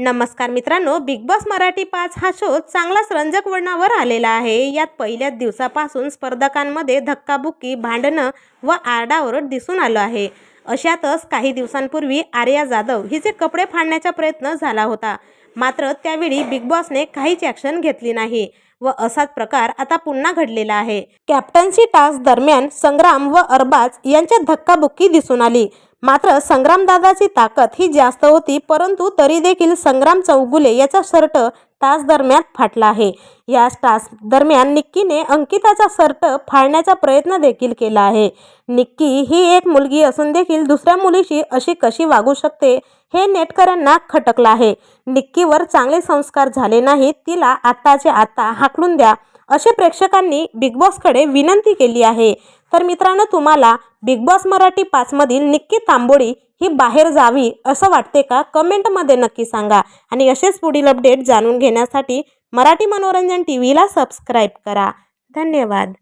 नमस्कार मित्रांनो big Boss Marathi पाच हा शो चांगलाच रंजक वळणावर आलेला आहे. यात पहिल्याच दिवसापासून स्पर्धकांमध्ये धक्काबुक्की भांडणं व आरडाओरड दिसून आलं आहे. अशातच काही दिवसांपूर्वी आर्या जाधव हिचे कपडे फाडण्याचा प्रयत्न झाला होता. मात्र त्यावेळी बिग बॉसने काहीच ॲक्शन घेतली नाही व असाच प्रकार आता पुन्हा घडलेला आहे. कॅप्टन्सी टास्क दरम्यान संग्राम व अरबाज यांच्यात धक्काबुक्की दिसून आली. मात्र संग्रामदादाची ताकद ही जास्त होती परंतु तरी देखील संग्राम चौगुले याचा शर्ट तास दरम्यान फाटला आहे. या टास्क दरम्यान निक्कीने अंकिताचा सर्ट फाळण्याचा प्रयत्न देखील केला आहे. निक्की ही एक मुलगी असून देखील दुसऱ्या मुलीशी अशी कशी वागू शकते हे नेटकऱ्यांना खटकलं आहे. निक्कीवर चांगले संस्कार झाले नाहीत तिला आत्ताचे आत्ता हाकलून द्या असे प्रेक्षकांनी बिग बॉसकडे विनंती केली आहे. तर मित्रांनो तुम्हाला बिग बॉस मराठी पाचमधील निक्की तांबोळी ही बाहेर जावी असं वाटते का? कमेंटमध्ये नक्की सांगा. आणि असेच पुढील अपडेट जाणून घेण्यासाठी मराठी मनोरंजन टी व्हीला सबस्क्राईब करा. धन्यवाद.